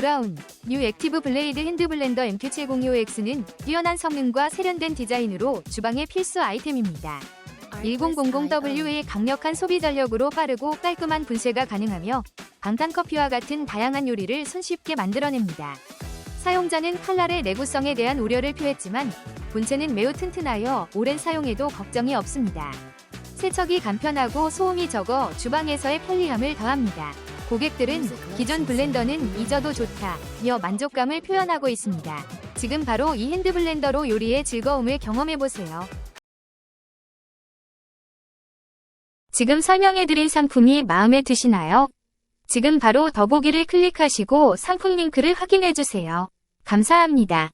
브라운, 뉴 액티브 블레이드 핸드블렌더 MQ705X는 뛰어난 성능과 세련된 디자인으로 주방의 필수 아이템입니다. 1000W의 강력한 소비 전력으로 빠르고 깔끔한 분쇄가 가능하며 방탄 커피와 같은 다양한 요리를 손쉽게 만들어냅니다. 사용자는 칼날의 내구성에 대한 우려를 표했지만 본체는 매우 튼튼하여 오랜 사용에도 걱정이 없습니다. 세척이 간편하고 소음이 적어 주방에서의 편리함을 더합니다. 고객들은 기존 블렌더는 잊어도 좋다며 만족감을 표현하고 있습니다. 지금 바로 이 핸드블렌더로 요리의 즐거움을 경험해보세요. 지금 설명해드린 상품이 마음에 드시나요? 지금 바로 더보기를 클릭하시고 상품 링크를 확인해주세요. 감사합니다.